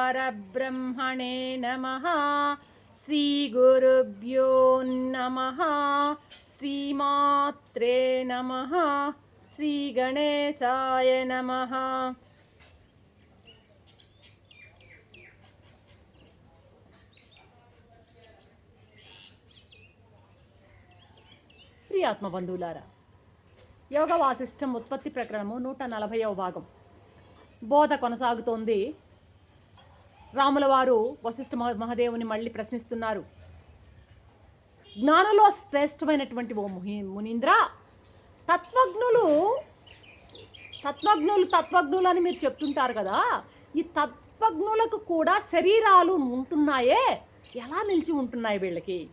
श्रीरामचन्द्रपरब्रह्मणे नमः श्रीगुरुभ्यो नमः श्रीमात्रे नमः श्रीगणेशाय नमः ప్రియాత్మ బంధువులారా యోగ వాసిష్టం ఉత్పత్తి ప్రకరణము నూట నలభైవ భాగం బోధ కొనసాగుతోంది. రాముల వారు వశిష్ఠ మహ- మహాదేవుని మళ్ళీ ప్రశ్నిస్తున్నారు. జ్ఞానంలో శ్రేష్టమైనటువంటి ఓ ముహి మునీంద్ర తత్వజ్ఞులు తత్వజ్ఞులు తత్వజ్ఞులు అని మీరు చెప్తుంటారు కదా ఈ తత్వజ్ఞులకు కూడా శరీరాలు ఉంటున్నాయే? ఎలా నిలిచి ఉంటున్నాయి వీళ్ళకి?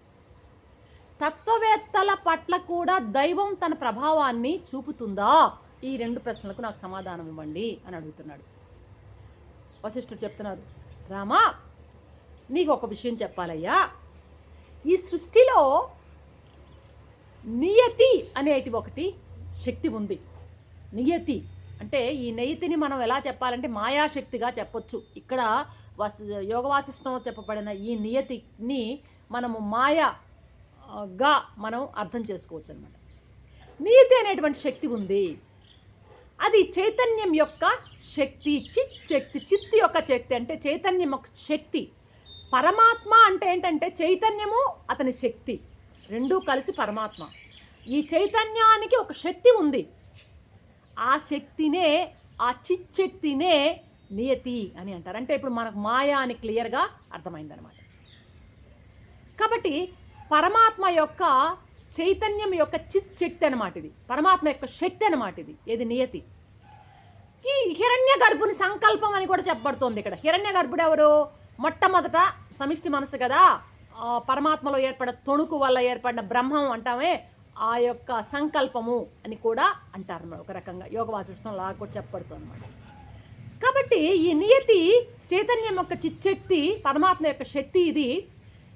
తత్వవేత్తల పట్ల కూడా దైవం తన ప్రభావాన్ని చూపుతుందా? ఈ రెండు ప్రశ్నలకు నాకు సమాధానం ఇవ్వండి అని అడుగుతున్నాడు. వశిష్ఠుడు చెప్తున్నారు రామా నీకు ఒక విషయం చెప్పాలయ్యా. ఈ సృష్టిలో నియతి అనేటి ఒకటి శక్తి ఉంది. నియతి అంటే ఈ నియతిని మనం ఎలా చెప్పాలంటే మాయాశక్తిగా చెప్పొచ్చు. ఇక్కడ వస్ యోగ వాసిష్టంలో చెప్పబడిన ఈ నియతిని మనము మాయగా మనం అర్థం చేసుకోవచ్చు అనమాట నీతి అనేటువంటి శక్తి ఉంది. అది చైతన్యం యొక్క శక్తి చిత్ శక్తి చిత్ యొక్క శక్తి అంటే చైతన్యం యొక్క శక్తి. పరమాత్మ అంటే ఏంటంటే చైతన్యము అతని శక్తి. రెండూ కలిసి పరమాత్మ. ఈ చైతన్యానికి ఒక శక్తి ఉంది. ఆ శక్తినే ఆ చిత్ శక్తినే నియతి అని అంటారు. అంటే ఇప్పుడు మనకు మాయా అని క్లియర్గా అర్థమైందనమాట కాబట్టి పరమాత్మ యొక్క చైతన్యం యొక్క చిత్ శక్తి అనమాట ఇది. పరమాత్మ యొక్క శక్తి అనమాట ఇది. ఇది నియతి. ఈ హిరణ్య గర్భుని సంకల్పం అని కూడా చెప్పబడుతోంది ఇక్కడ. హిరణ్య గర్భుడు ఎవరు? మొట్టమొదట సమిష్టి మనసు కదా. పరమాత్మలో ఏర్పడిన తొణుకు వల్ల ఏర్పడిన బ్రహ్మం అంటామే ఆ యొక్క సంకల్పము అని కూడా అంటారు ఒక రకంగా. యోగ వాసిష్టం లాగా కూడా చెప్పబడుతుంది అనమాట కాబట్టి ఈ నియతి చైతన్యం యొక్క చిచ్చక్తి పరమాత్మ యొక్క శక్తి ఇది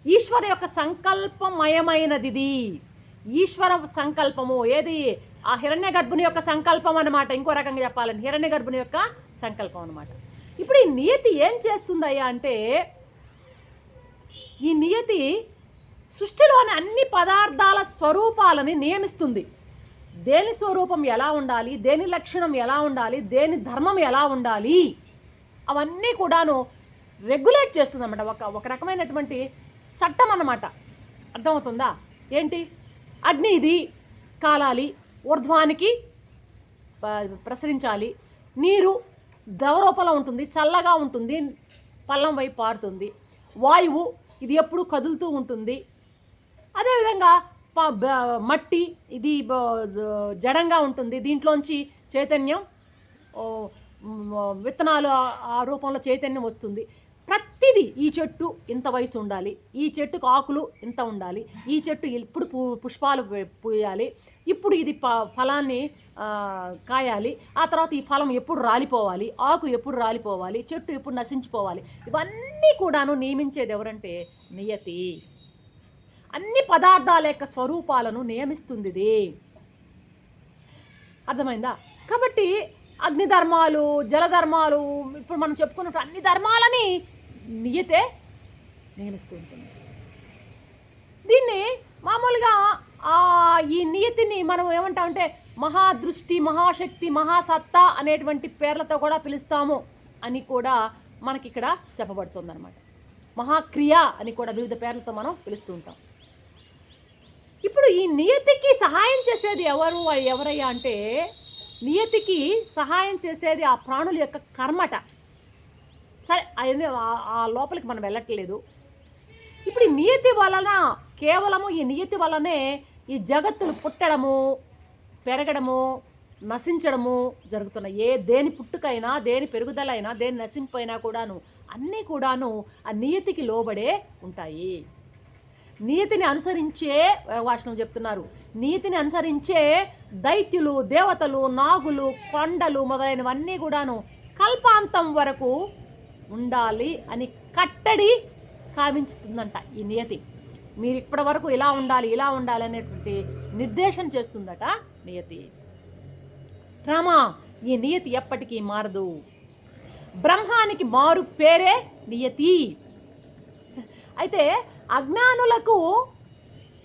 ఈశ్వర యొక్క సంకల్పమయమైనది ఇది ఈశ్వర సంకల్పము ఏది? ఆ హిరణ్య గర్భుని యొక్క సంకల్పం అన్నమాట. ఇంకో రకంగా చెప్పాలని హిరణ్య గర్భుని యొక్క సంకల్పం అనమాట ఇప్పుడు ఈ నియతి ఏం చేస్తుందయ్యా అంటే ఈ నియతి సృష్టిలోని అన్ని పదార్థాల స్వరూపాలని నియమిస్తుంది. దేని స్వరూపం ఎలా ఉండాలి? దేని లక్షణం ఎలా ఉండాలి? దేని ధర్మం ఎలా ఉండాలి? అవన్నీ కూడాను రెగ్యులేట్ చేస్తుంది అన్నమాట ఒక ఒక రకమైనటువంటి చట్టం అన్నమాట. అర్థమవుతుందా? ఏంటి? అగ్ని ఇది కాలాలి ఊర్ధ్వానికి ప్రసరించాలి. నీరు ద్రవరూపంలో ఉంటుంది చల్లగా ఉంటుంది పల్లం వైపు పారుతుంది. వాయువు ఇది ఎప్పుడు కదులుతూ ఉంటుంది. అదేవిధంగా మట్టి ఇది జడంగా ఉంటుంది. దీంట్లోంచి చైతన్యం విత్తనాలు ఆ రూపంలో చైతన్యం వస్తుంది. ఇది ఈ చెట్టు ఇంత వయసు ఉండాలి. ఈ చెట్టుకు ఆకులు ఇంత ఉండాలి. ఈ చెట్టు ఇప్పుడు పు పుష్పాలు పూయాలి. ఇప్పుడు ఇది ప ఫలాన్ని కాయాలి. ఆ తర్వాత ఈ ఫలం ఎప్పుడు రాలిపోవాలి? ఆకు ఎప్పుడు రాలిపోవాలి? చెట్టు ఎప్పుడు నశించిపోవాలి? ఇవన్నీ కూడాను నియమించేది ఎవరంటే నియతి. అన్ని పదార్థాల యొక్క స్వరూపాలను నియమిస్తుంది ఇది. అర్థమైందా? కాబట్టి అగ్ని ధర్మాలు జలధర్మాలు ఇప్పుడు మనం చెప్పుకున్నట్టు అన్ని ధర్మాలని నియతే నియమిస్తూ ఉంటుంది దీన్ని మామూలుగా ఆ, ఈ నియతిని మనం ఏమంటామంటే మహాదృష్టి మహాశక్తి మహాసత్తా అనేటువంటి పేర్లతో కూడా పిలుస్తాము అని కూడా మనకి ఇక్కడ చెప్పబడుతుంది అనమాట మహాక్రియ అని కూడా వివిధ పేర్లతో మనం పిలుస్తూ ఉంటాం. ఇప్పుడు ఈ నియతికి సహాయం చేసేది ఎవరు ఎవరయ్యా అంటే నియతికి సహాయం చేసేది ఆ ప్రాణుల యొక్క కర్మట. సరే అవన్నీ ఆ- లోపలికి మనం వెళ్ళట్లేదు. ఇప్పుడు ఈ నియతి వలన కేవలము ఈ నియతి వలనే ఈ జగత్తులు పుట్టడము పెరగడము నశించడము జరుగుతున్నాయి. ఏ దేని పుట్టుకైనా దేని పెరుగుదలైనా దేని నశింపైనా కూడాను అన్నీ కూడాను ఆ నియతికి లోబడే ఉంటాయి. నీతిని అనుసరించే భాషణం చెప్తున్నారు. నీతిని అనుసరించే దైత్యులు దేవతలు నాగులు కొండలు మొదలైనవన్నీ కూడాను కల్పాంతం వరకు ఉండాలి అని కట్టడి కావించుతుందంట ఈ నియతి. మీరు ఇప్పటి వరకు ఇలా ఉండాలి ఇలా ఉండాలి అనేటువంటి నిర్దేశం చేస్తుందట నియతి. రామా ఈ నియతి ఎప్పటికీ మారదు. బ్రహ్మానికి మారు పేరే నియతి. అయితే అజ్ఞానులకు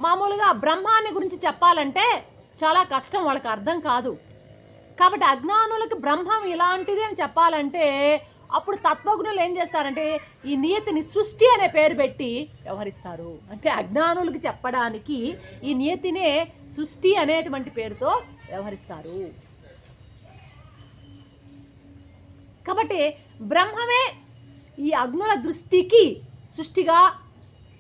మామూలుగా బ్రహ్మాన్ని గురించి చెప్పాలంటే చాలా కష్టం వాళ్ళకి అర్థం కాదు. కాబట్టి అజ్ఞానులకు బ్రహ్మం ఇలాంటిది అని చెప్పాలంటే అప్పుడు తత్వజ్ఞులు ఏం చేస్తారంటే ఈ నియతిని సృష్టి అనే పేరు పెట్టి వ్యవహరిస్తారు. అంటే అజ్ఞానులకు చెప్పడానికి ఈ నియతినే సృష్టి అనేటువంటి పేరుతో వ్యవహరిస్తారు. కాబట్టి బ్రహ్మమే ఈ అగ్నుల దృష్టికి సృష్టిగా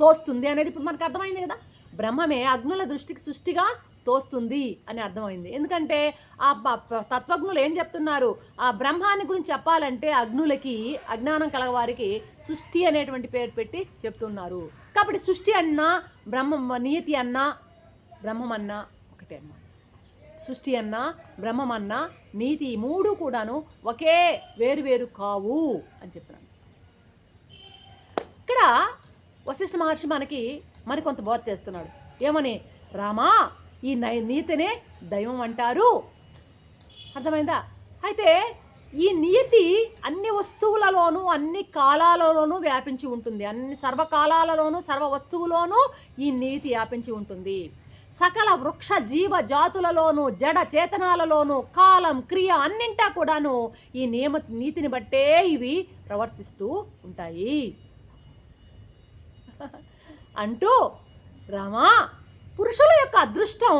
తోస్తుంది అనేది ఇప్పుడు మనకు అర్థమైంది కదా. బ్రహ్మమే అగ్నుల దృష్టికి సృష్టిగా తోస్తుంది అని అర్థమైంది. ఎందుకంటే ఆ ప- తత్వజ్ఞులు ఏం చెప్తున్నారు? ఆ బ్రహ్మాన్ని గురించి చెప్పాలంటే అగ్నులకి అజ్ఞానం కలవారికి సృష్టి అనేటువంటి పేరు పెట్టి చెప్తున్నారు. కాబట్టి సృష్టి అన్నా బ్రహ్మ నియతి అన్నా బ్రహ్మం అన్నా ఒకటే అన్నమాట. సృష్టి అన్నా బ్రహ్మం నీతి మూడు కూడాను ఒకే వేరు వేరు కావు అని చెప్తున్నాను ఇక్కడ వశిష్ఠ మహర్షి మనకి మరికొంత బోధ చేస్తున్నాడు. ఏమని? రామా ఈ నై నీతినే దైవం అంటారు. అర్థమైందా? అయితే ఈ నీతి అన్ని వస్తువులలోనూ అన్ని కాలాలలోనూ వ్యాపించి ఉంటుంది. అన్ని సర్వకాలాలలోనూ సర్వ వస్తువులోనూ ఈ నీతి వ్యాపించి ఉంటుంది. సకల వృక్ష జీవ జాతులలోనూ జడ చేతనాలలోనూ కాలం క్రియ అన్నింటా కూడాను ఈ నియమ నీతిని బట్టే ఇవి ప్రవర్తిస్తూ ఉంటాయి. అంటూ రామా పురుషుల యొక్క అదృష్టం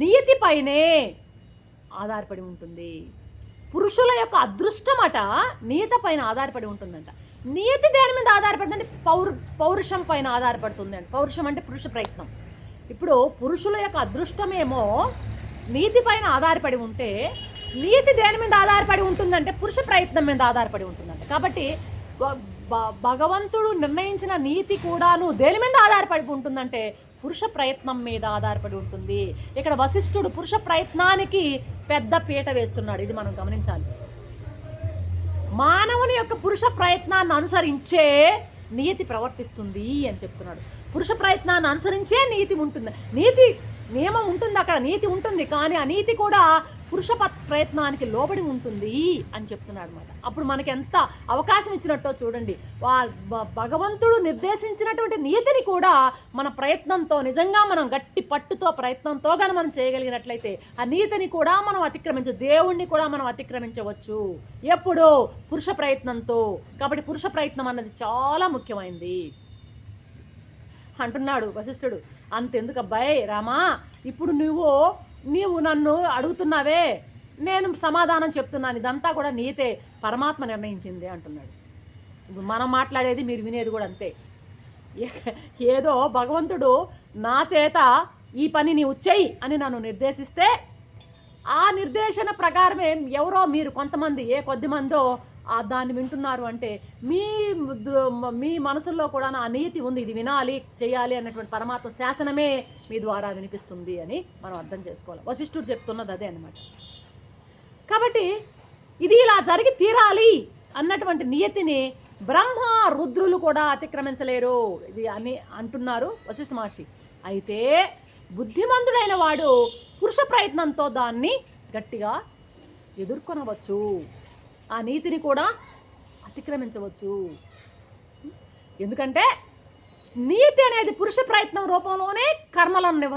నియతిపైనే ఆధారపడి ఉంటుంది. పురుషుల యొక్క అదృష్టం అట నియత పైన ఆధారపడి ఉంటుందంట. నియతి దేని మీద ఆధారపడుతుందంటే పౌరు పౌరుషం పైన ఆధారపడుతుంది అండి పౌరుషం అంటే పురుష ప్రయత్నం. ఇప్పుడు పురుషుల యొక్క అదృష్టమేమో నీతి పైన ఆధారపడి ఉంటే నీతి దేని మీద ఆధారపడి ఉంటుందంటే పురుష ప్రయత్నం మీద ఆధారపడి ఉంటుందంట. కాబట్టి భగవంతుడు నిర్ణయించిన నీతి కూడాను దేని మీద ఆధారపడి ఉంటుందంటే పురుష ప్రయత్నం మీద ఆధారపడి ఉంటుంది. ఇక్కడ వశిష్ఠుడు పురుష ప్రయత్నానికి పెద్ద పీట వేస్తున్నాడు. ఇది మనం గమనించాలి. మానవుని యొక్క పురుష ప్రయత్నాన్ని అనుసరించే నీతి ప్రవర్తిస్తుంది అని చెప్తున్నాడు. పురుష ప్రయత్నాన్ని అనుసరించే నీతి ఉంటుంది. నీతి నియమం ఉంటుంది అక్కడ నీతి ఉంటుంది కానీ ఆ నీతి కూడా పురుష ప- ప్రయత్నానికి లోబడి ఉంటుంది అని చెప్తున్నాడు అనమాట అప్పుడు మనకి ఎంత అవకాశం ఇచ్చినట్టో చూడండి. వా- భగవంతుడు నిర్దేశించినటువంటి నీతిని కూడా మన ప్రయత్నంతో నిజంగా మనం గట్టి పట్టుతో ప్రయత్నంతో కానీ మనం చేయగలిగినట్లయితే ఆ నీతిని కూడా మనం అతిక్రమించ దేవుణ్ణి కూడా మనం అతిక్రమించవచ్చు. ఎప్పుడు పురుష ప్రయత్నంతో. కాబట్టి పురుష ప్రయత్నం అన్నది చాలా ముఖ్యమైంది. అంటున్నాడు వశిష్ఠుడు. అంతెందుకు అబ్బాయి రామా ఇప్పుడు నువ్వు నీవు నన్ను అడుగుతున్నావే. నేను సమాధానం చెప్తున్నాను. ఇదంతా కూడా నీతే పరమాత్మ నిర్ణయించింది అంటున్నాడు. ఇప్పుడు మనం మాట్లాడేది మీరు వినేది కూడా అంతే. ఏదో భగవంతుడు నా చేత ఈ పని నీవు చెయ్యి అని నన్ను నిర్దేశిస్తే ఆ నిర్దేశన ప్రకారమే ఎవరో మీరు కొంతమంది ఏ కొద్ది మందో దాన్ని వింటున్నారు అంటే మీ మీ మనసుల్లో కూడా నా నీతి ఉంది ఇది వినాలి చేయాలి అన్నటువంటి పరమాత్మ శాసనమే మీ ద్వారా వినిపిస్తుంది అని మనం అర్థం చేసుకోవాలి. వశిష్ఠుడు చెప్తున్నది అదే అన్నమాట. కాబట్టి ఇది ఇలా జరిగి తీరాలి అన్నటువంటి నియతిని బ్రహ్మ రుద్రులు కూడా అతిక్రమించలేరు ఇది అని అంటున్నారు వశిష్ఠ మహర్షి. అయితే బుద్ధిమంతుడైన వాడు పురుష ప్రయత్నంతో దాన్ని గట్టిగా ఎదుర్కొనవచ్చు. ఆ నీతిని కూడా అతిక్రమించవచ్చు. ఎందుకంటే నీతి అనేది పురుష ప్రయత్నం రూపంలోనే కర్మలను నిర్వ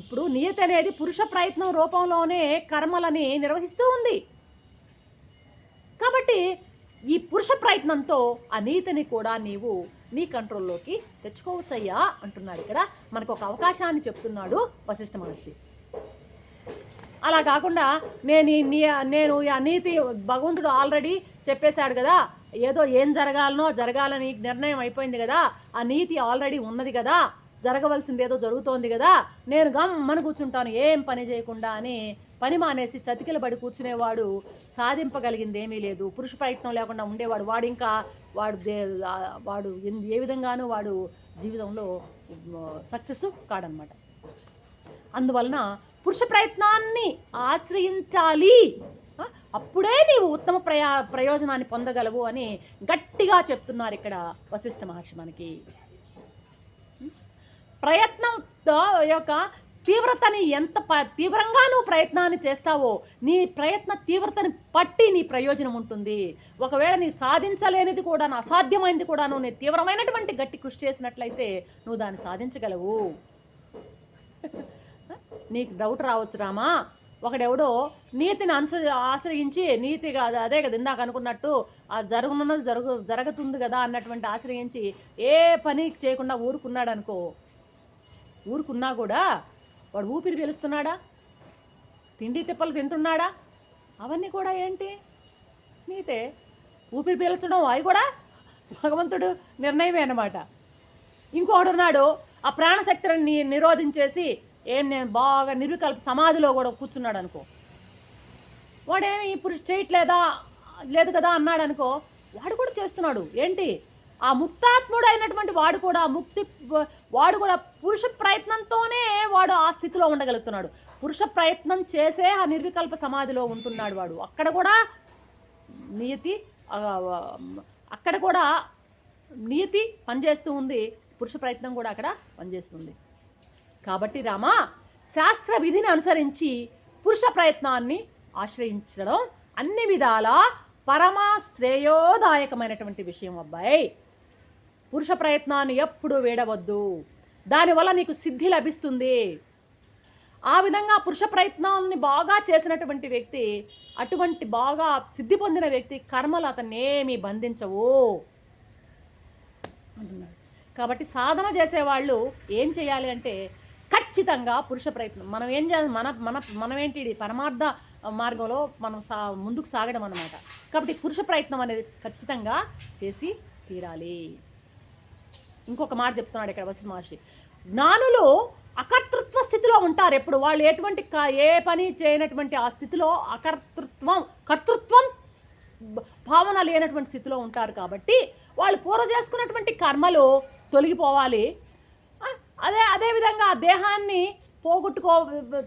ఇప్పుడు నియతి అనేది పురుష ప్రయత్నం రూపంలోనే కర్మలని నిర్వహిస్తూ ఉంది. కాబట్టి ఈ పురుష ప్రయత్నంతో ఆ నీతిని కూడా నీవు నీ కంట్రోల్లోకి తెచ్చుకోవచ్చయ్యా అంటున్నాడు ఇక్కడ. మనకు ఒక అవకాశాన్ని చెప్తున్నాడు వశిష్ఠ మహర్షి. అలా కాకుండా నేను నీ నేను ఈ నీతి భగవంతుడు ఆల్రెడీ చెప్పేశాడు కదా ఏదో ఏం జరగాలనో జరగాలని నిర్ణయం అయిపోయింది కదా ఆ నీతి ఆల్రెడీ ఉన్నది కదా జరగవలసింది ఏదో జరుగుతోంది కదా నేను గమ్మని కూర్చుంటాను ఏం పని చేయకుండా అని పని మానేసి చతికిల పడి కూర్చునేవాడు సాధింపగలిగింది ఏమీ లేదు. పురుష ప్రయత్నం లేకుండా ఉండేవాడు. వాడు ఇంకా వాడు దే వాడు ఏ విధంగానూ వాడు జీవితంలో సక్సెస్ కాడనమాట. అందువలన పురుష ప్రయత్నాన్ని ఆశ్రయించాలి. అప్పుడే నీవు ఉత్తమ ప్రయా ప్రయోజనాన్ని పొందగలవు అని గట్టిగా చెప్తున్నారు ఇక్కడ వశిష్ఠ మహర్షి మనకి. ప్రయత్నం యొక్క తీవ్రతని ఎంత ప తీవ్రంగా నువ్వు ప్రయత్నాన్ని చేస్తావో నీ ప్రయత్న తీవ్రతని పట్టి నీ ప్రయోజనం ఉంటుంది. ఒకవేళ నీ సాధించలేనిది కూడా అసాధ్యమైనది కూడా నువ్వు నీ తీవ్రమైనటువంటి గట్టి కృషి చేసినట్లయితే నువ్వు దాన్ని సాధించగలవు. నీకు డౌట్ రావచ్చు రామా. ఒకడెవడో నీతిని అనుసరి ఆశ్రయించి నీతిగా కాదు అదే కదా ఇందాక అనుకున్నట్టు ఆ జరగనున్నది జరుగు జరుగుతుంది కదా అన్నటువంటి ఆశ్రయించి ఏ పని చేయకుండా ఊరుకున్నాడు అనుకో ఊరుకున్నా కూడా వాడు ఊపిరి పీలుస్తున్నాడా? తిండి తిప్పలు తింటున్నాడా? అవన్నీ కూడా ఏంటి? నీతే ఊపిరి పీల్చడం అవి కూడా భగవంతుడు నిర్ణయమే అనమాట ఇంకోడున్నాడు ఆ ప్రాణశక్తిని నిరోధించేసి ఏం నేను బాగా నిర్వికల్ప సమాధిలో కూడా కూర్చున్నాడు అనుకో వాడేమి ఇప్పుడు చేయట్లేదా లేదు కదా అన్నాడు అనుకో వాడు కూడా చేస్తున్నాడు. ఏంటి? ఆ ముక్తాత్ముడు అయినటువంటి వాడు కూడా ముక్తి వాడు కూడా పురుష ప్రయత్నంతోనే వాడు ఆ స్థితిలో ఉండగలుగుతున్నాడు. పురుష ప్రయత్నం చేసే ఆ నిర్వికల్ప సమాధిలో ఉంటున్నాడు వాడు. అక్కడ కూడా నియతి అక్కడ కూడా నియతి పనిచేస్తూ ఉంది. పురుష ప్రయత్నం కూడా అక్కడ పనిచేస్తుంది కాబట్టి రామా శాస్త్ర విధిని అనుసరించి పురుష ప్రయత్నాన్ని ఆశ్రయించడం అన్ని విధాల పరమా శ్రేయోదాయకమైనటువంటి విషయం అబ్బాయి. పురుష ప్రయత్నాన్ని ఎప్పుడు వేడవద్దు. దానివల్ల నీకు సిద్ధి లభిస్తుంది. ఆ విధంగా పురుష ప్రయత్నాన్ని బాగా చేసినటువంటి వ్యక్తి అటువంటి బాగా సిద్ధి పొందిన వ్యక్తి కర్మలు అతన్ని బంధించవు. అంటున్నాడు. కాబట్టి సాధన చేసేవాళ్ళు ఏం చేయాలి అంటే ఖచ్చితంగా పురుష ప్రయత్నం. మనం ఏం చేయాలి? మన మన మనం ఏంటి పరమార్థ మార్గంలో మనం సా ముందుకు సాగడం అన్నమాట. కాబట్టి పురుష ప్రయత్నం అనేది ఖచ్చితంగా చేసి తీరాలి. ఇంకొక మాట చెప్తున్నాడు ఇక్కడ వశిష్ఠ మహర్షి. జ్ఞానులు అకర్తృత్వ స్థితిలో ఉంటారు ఎప్పుడు? వాళ్ళు ఎటువంటి ఏ పని చేయనటువంటి ఆ స్థితిలో అకర్తృత్వం కర్తృత్వం భావన లేనటువంటి స్థితిలో ఉంటారు కాబట్టి వాళ్ళు పూర్వ చేసుకున్నటువంటి కర్మలు తొలగిపోవాలి. అదే అదేవిధంగా దేహాన్ని పోగొట్టుకో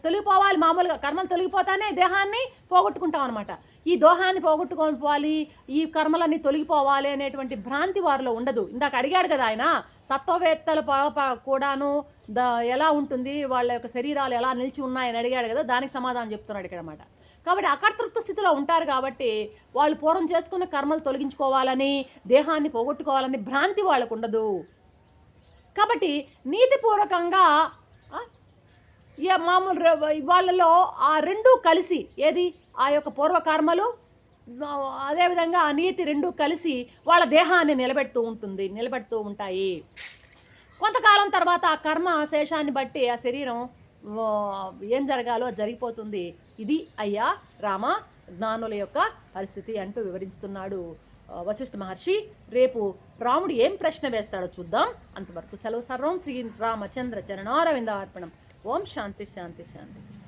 తొలగిపోవాలి మామూలుగా కర్మలు తొలగిపోతానే దేహాన్ని పోగొట్టుకుంటాం అనమాట ఈ దోహాన్ని పోగొట్టుకోవాలి ఈ కర్మలన్నీ తొలగిపోవాలి అనేటువంటి భ్రాంతి వారిలో ఉండదు. ఇందాక అడిగాడు కదా ఆయన తత్వవేత్తలు ప- కూడాను ద ఎలా ఉంటుంది వాళ్ళ యొక్క శరీరాలు ఎలా నిలిచి ఉన్నాయని అడిగాడు కదా దానికి సమాధానం చెప్తున్నాడు ఇక్కడ అనమాట కాబట్టి అకర్తృత్వ స్థితిలో ఉంటారు కాబట్టి వాళ్ళు పూర్వం చేసుకున్న కర్మలు తొలగించుకోవాలని దేహాన్ని పోగొట్టుకోవాలని భ్రాంతి వాళ్ళకు ఉండదు. కాబట్టి నీతిపూర్వకంగా మామూలు వాళ్ళలో ఆ రెండు కలిసి ఏది? ఆ యొక్క పూర్వకర్మలు అదేవిధంగా ఆ నీతి రెండు కలిసి వాళ్ళ దేహాన్ని నిలబెడుతూ ఉంటుంది నిలబెడుతూ ఉంటాయి. కొంతకాలం తర్వాత ఆ కర్మ శేషాన్ని బట్టి ఆ శరీరం ఏం జరగాలో జరిగిపోతుంది. ఇది అయ్యా రామ జ్ఞానుల యొక్క పరిస్థితి అంటూ వివరించుతున్నాడు వశిష్ఠ మహర్షి రేపు రాముడు ఏం ప్రశ్న వేస్తాడో చూద్దాం. అంతవరకు సెలవు సర్వం శ్రీ రామచంద్ర చరణారవింద అర్పణం ఓం శాంతి శాంతి శాంతి.